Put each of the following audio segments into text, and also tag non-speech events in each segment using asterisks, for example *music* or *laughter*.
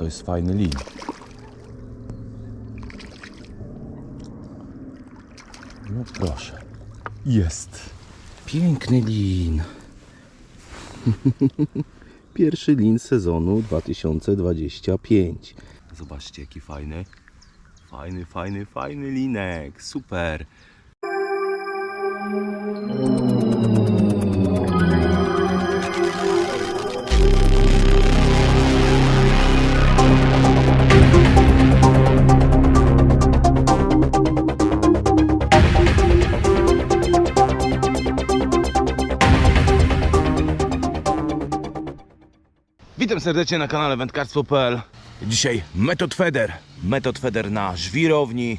to jest fajny lin. No proszę. Jest. Piękny lin. *laughs* Pierwszy lin sezonu 2025. Zobaczcie jaki fajny. Fajny, fajny, fajny linek. Super. Serdecznie na kanale wędkarstwo.pl Dzisiaj metod feder. Metod feder na żwirowni.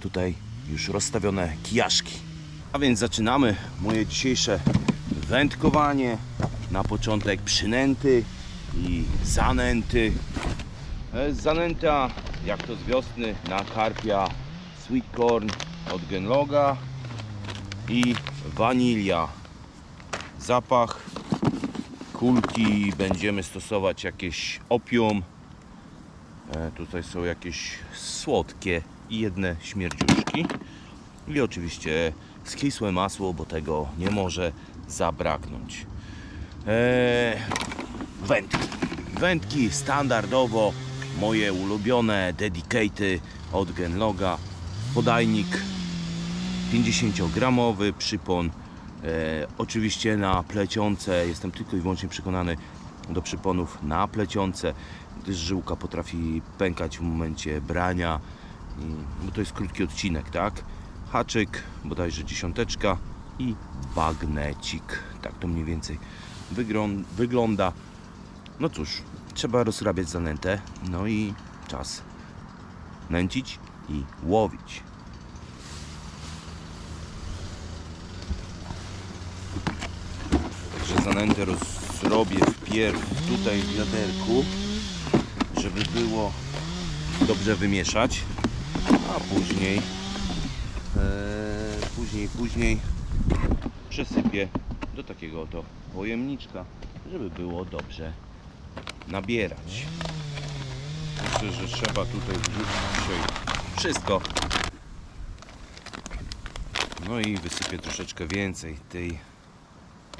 Tutaj już rozstawione kijaszki. A więc zaczynamy moje dzisiejsze wędkowanie Na początek przynęty i zanęty. E, Zanęta jak to z wiosny na karpia Sweet corn od Genloga i wanilia. Zapach kulki będziemy stosować jakieś opium. E, tutaj są jakieś słodkie i jedne śmierdziuszki. I oczywiście skisłe masło, bo tego nie może zabraknąć. E, wędki. Wędki standardowo moje ulubione dedicaty od Genloga. Podajnik 50-gramowy przypon. E, oczywiście na plecionce jestem tylko i wyłącznie przekonany do przyponów na plecionce, gdyż żyłka potrafi pękać w momencie brania, bo to jest krótki odcinek, tak? Haczyk, bodajże dziesiąteczka i bagnecik. Tak to mniej więcej wyglą- wygląda. No cóż, trzeba rozrabiać zanętę, no i czas nęcić i łowić. Zanętę rozrobię wpierw tutaj w wiaderku, żeby było dobrze wymieszać, a później e, później, później przesypię do takiego oto pojemniczka, żeby było dobrze nabierać. Myślę, że trzeba tutaj wrzucić dzisiaj wszystko. No i wysypię troszeczkę więcej tej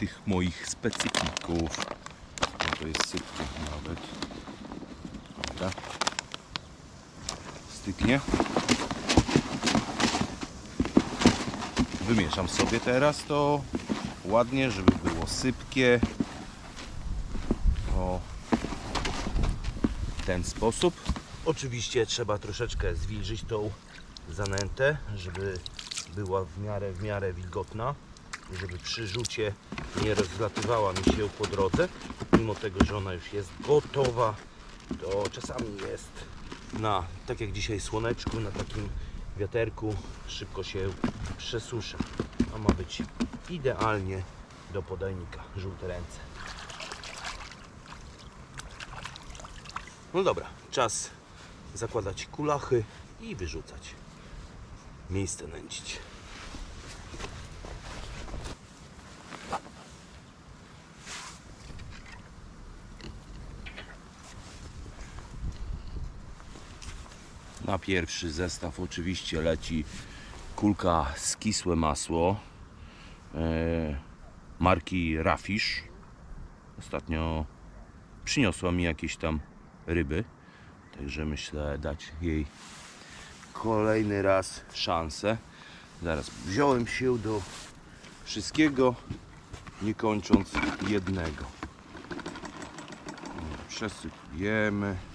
tych moich specyfików. No to jest sypkie nawet. Dobra. Styknie. Wymieszam sobie teraz to ładnie, żeby było sypkie. O ten sposób. Oczywiście trzeba troszeczkę zwilżyć tą zanętę, żeby była w miarę, w miarę wilgotna żeby przy rzucie nie rozlatywała mi się po drodze. Mimo tego, że ona już jest gotowa, to czasami jest na, tak jak dzisiaj słoneczku, na takim wiaterku szybko się przesusza. A ma być idealnie do podajnika. Żółte ręce. No dobra, czas zakładać kulachy i wyrzucać. Miejsce nęcić. Na pierwszy zestaw oczywiście leci kulka skisłe masło e, marki Rafish. Ostatnio przyniosła mi jakieś tam ryby, także myślę dać jej kolejny raz szansę. Zaraz wziąłem się do wszystkiego, nie kończąc jednego. Przesypujemy.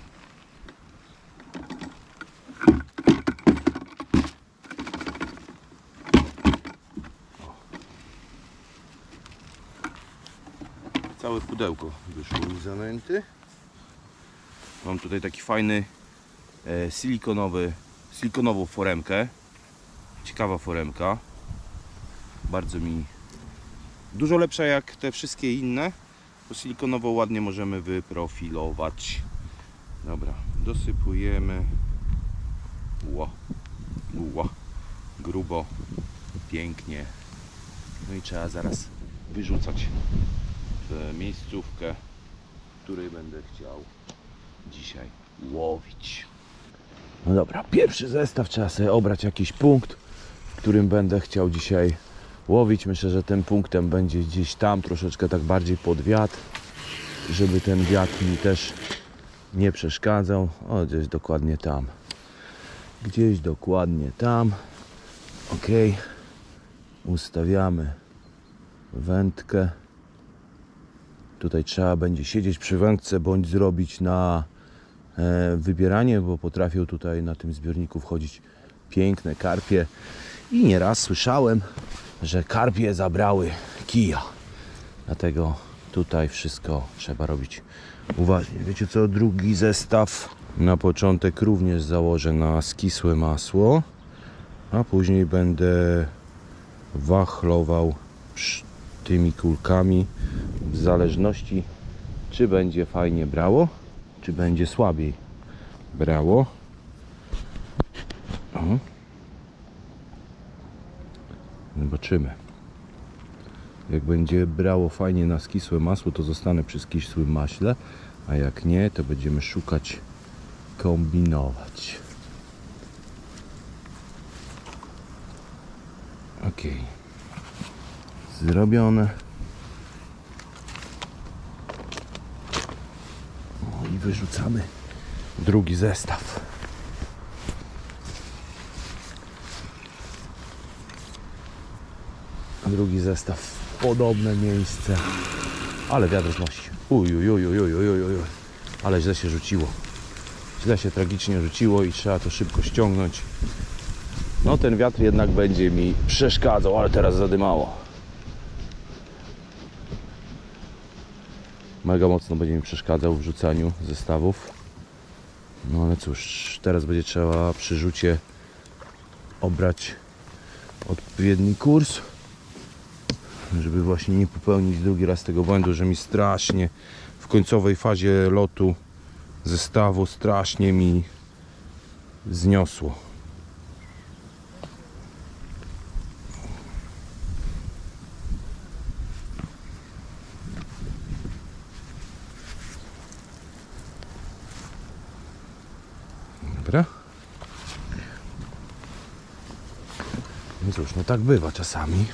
Pudełko wyszło mi. Mam tutaj taki fajny e, silikonowy, silikonową foremkę. Ciekawa foremka. Bardzo mi dużo lepsza jak te wszystkie inne. Bo silikonową ładnie możemy wyprofilować. Dobra, dosypujemy. Ło, ło, grubo, pięknie. No i trzeba zaraz wyrzucać miejscówkę, w której będę chciał dzisiaj łowić. No dobra, pierwszy zestaw trzeba sobie obrać jakiś punkt, w którym będę chciał dzisiaj łowić. Myślę, że tym punktem będzie gdzieś tam, troszeczkę tak bardziej pod wiatr, żeby ten wiatr mi też nie przeszkadzał. O, gdzieś dokładnie tam. Gdzieś dokładnie tam. Ok. Ustawiamy wędkę. Tutaj trzeba będzie siedzieć przy wędce bądź zrobić na e, wybieranie, bo potrafią tutaj na tym zbiorniku wchodzić piękne karpie. I nieraz słyszałem, że karpie zabrały kija. Dlatego tutaj wszystko trzeba robić uważnie. Wiecie co? Drugi zestaw na początek również założę na skisłe masło, a później będę wachlował tymi kulkami w zależności czy będzie fajnie brało, czy będzie słabiej brało. O. Zobaczymy. Jak będzie brało fajnie na skisłe masło, to zostanę przy skisłym maśle, a jak nie, to będziemy szukać, kombinować. Ok. Zrobione. No i wyrzucamy drugi zestaw. Drugi zestaw w podobne miejsce. Ale wiatr znosi. Uj, uj, uj, uj, uj, uj, uj. Ale źle się rzuciło. Źle się tragicznie rzuciło i trzeba to szybko ściągnąć. No ten wiatr jednak będzie mi przeszkadzał, ale teraz zadymało. Mega mocno będzie mi przeszkadzał w rzucaniu zestawów. No ale cóż, teraz będzie trzeba przy rzucie obrać odpowiedni kurs żeby właśnie nie popełnić drugi raz tego błędu, że mi strasznie w końcowej fazie lotu zestawu strasznie mi zniosło. Dobra. No cóż, no tak bywa czasami.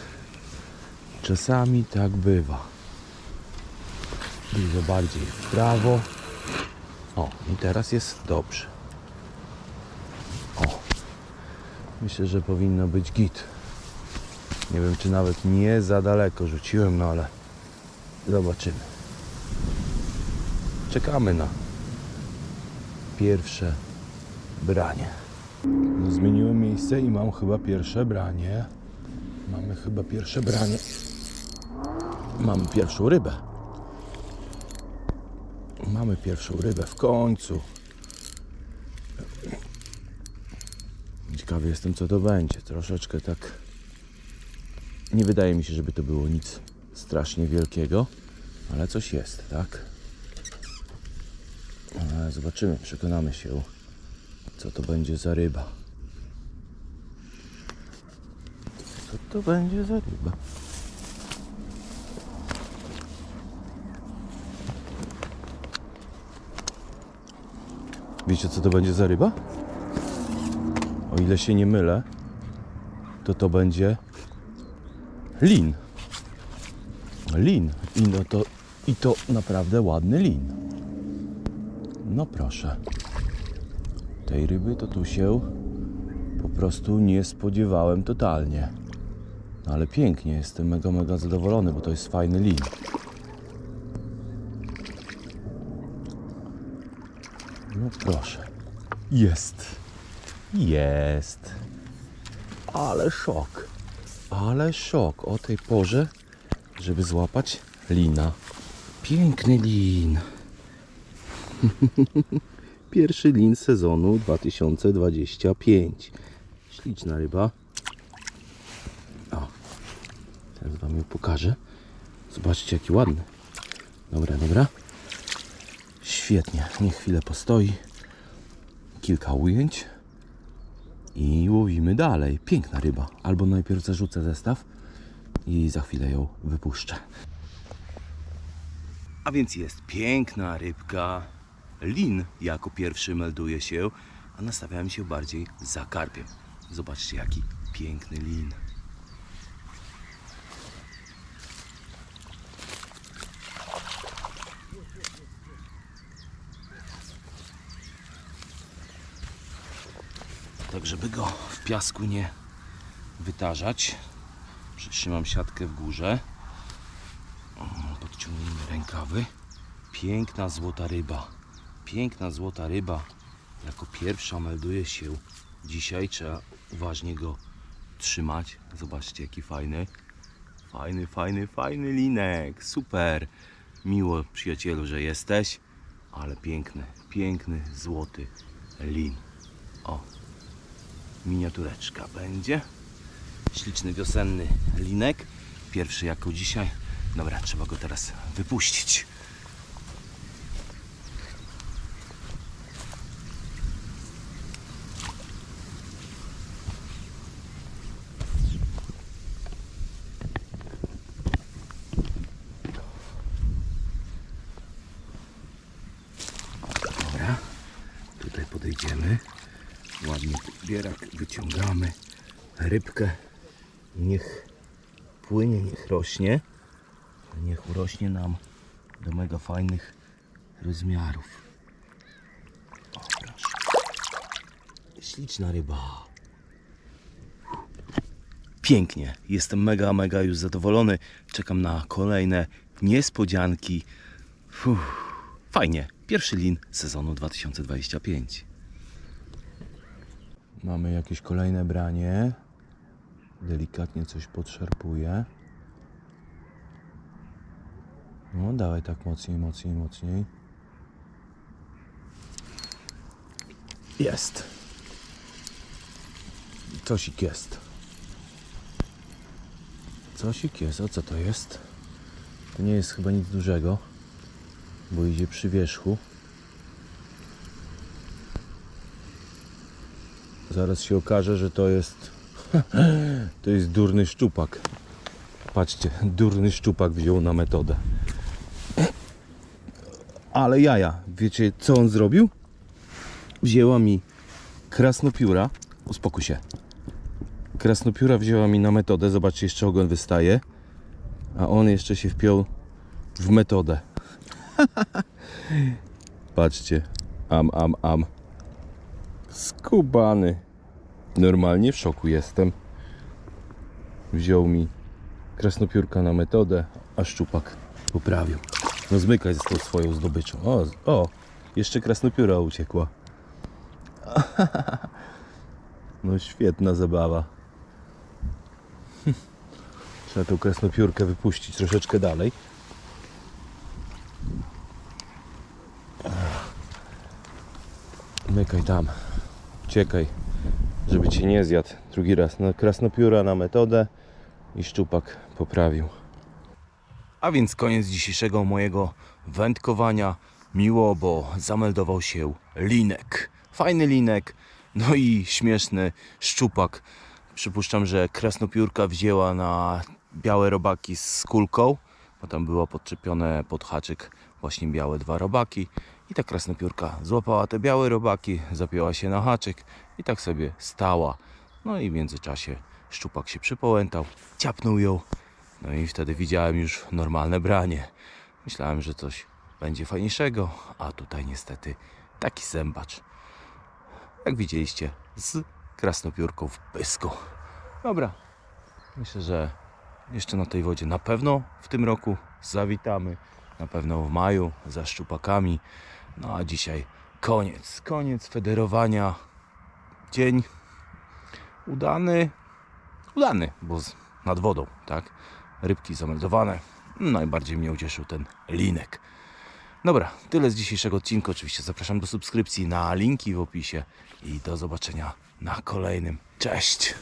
Czasami tak bywa. Dużo bardziej w prawo. O, i teraz jest dobrze. O, myślę, że powinno być git. Nie wiem, czy nawet nie za daleko rzuciłem, no ale zobaczymy. Czekamy na pierwsze branie. No, zmieniłem miejsce i mam chyba pierwsze branie. Mamy chyba pierwsze branie. Mamy pierwszą rybę. Mamy pierwszą rybę w końcu. Ciekawy jestem co to będzie. Troszeczkę tak. Nie wydaje mi się, żeby to było nic strasznie wielkiego, ale coś jest, tak? Zobaczymy, przekonamy się, co to będzie za ryba. Co to będzie za ryba? Wiecie co to będzie za ryba? O ile się nie mylę, to to będzie lin. Lin. I, no to, I to naprawdę ładny lin. No proszę. Tej ryby to tu się po prostu nie spodziewałem totalnie. No ale pięknie, jestem mega, mega zadowolony, bo to jest fajny lin. No proszę. Jest. Jest. Ale szok. Ale szok o tej porze, żeby złapać lina. Piękny lin. *laughs* Pierwszy lin sezonu 2025. Śliczna ryba. O, teraz Wam ją pokażę. Zobaczcie, jaki ładny. Dobra, dobra. Świetnie. Niech chwilę postoi. Kilka ujęć. I łowimy dalej. Piękna ryba. Albo najpierw zarzucę zestaw i za chwilę ją wypuszczę. A więc jest piękna rybka. Lin jako pierwszy melduje się, a nastawiałem się bardziej za karpiem. Zobaczcie jaki piękny lin. Tak, żeby go w piasku nie wytarzać, przytrzymam siatkę w górze. Podciągnijmy rękawy. Piękna złota ryba. Piękna złota ryba. Jako pierwsza melduje się dzisiaj. Trzeba uważnie go trzymać. Zobaczcie jaki fajny. Fajny, fajny, fajny linek. Super. Miło przyjacielu, że jesteś. Ale piękny, piękny złoty lin. O, miniatureczka będzie. Śliczny wiosenny linek. Pierwszy jako dzisiaj. Dobra, trzeba go teraz wypuścić. Dobra, tutaj podejdziemy. Ładnie bierak wyciągamy. Rybkę niech płynie, niech rośnie. Niech urośnie nam do mega fajnych rozmiarów. O. Śliczna ryba. Pięknie. Jestem mega, mega już zadowolony. Czekam na kolejne niespodzianki. Fajnie. Pierwszy lin sezonu 2025. Mamy jakieś kolejne branie. Delikatnie coś podszarpuje. No, dawaj tak mocniej, mocniej, mocniej. Jest. Cosik jest. Cosik jest. O co to jest? To nie jest chyba nic dużego, bo idzie przy wierzchu. Zaraz się okaże, że to jest *laughs* to jest durny szczupak. Patrzcie, durny szczupak wziął na metodę. Ale jaja, wiecie co on zrobił? Wzięła mi krasnopióra. Uspokój się. Krasnopióra wzięła mi na metodę. Zobaczcie, jeszcze ogon wystaje. A on jeszcze się wpiął w metodę. *laughs* Patrzcie. Am, am, am. Skubany. Normalnie w szoku jestem. Wziął mi krasnopiórka na metodę, a szczupak poprawił. No zmykaj z tą swoją zdobyczą. O, o, jeszcze krasnopióra uciekła. *laughs* No świetna zabawa. *laughs* Trzeba tą krasnopiórkę wypuścić troszeczkę dalej. Mykaj tam. Uciekaj, żeby cię nie zjadł drugi raz. No, krasnopióra na metodę i szczupak poprawił. A więc koniec dzisiejszego mojego wędkowania. Miło, bo zameldował się linek. Fajny linek, no i śmieszny szczupak. Przypuszczam, że krasnopiórka wzięła na białe robaki z kulką, bo tam było podczepione pod haczyk właśnie białe dwa robaki. I ta krasnopiórka złapała te białe robaki, zapięła się na haczyk i tak sobie stała. No i w międzyczasie szczupak się przypołętał, ciapnął ją. No i wtedy widziałem już normalne branie. Myślałem, że coś będzie fajniejszego, a tutaj niestety taki zębacz. Jak widzieliście, z krasnopiórką w pysku. Dobra, myślę, że jeszcze na tej wodzie na pewno w tym roku zawitamy. Na pewno w maju za szczupakami. No a dzisiaj koniec, koniec federowania. Dzień udany, udany, bo z, nad wodą, tak? Rybki zameldowane. Najbardziej mnie ucieszył ten linek. Dobra, tyle z dzisiejszego odcinka. Oczywiście zapraszam do subskrypcji na linki w opisie i do zobaczenia na kolejnym. Cześć!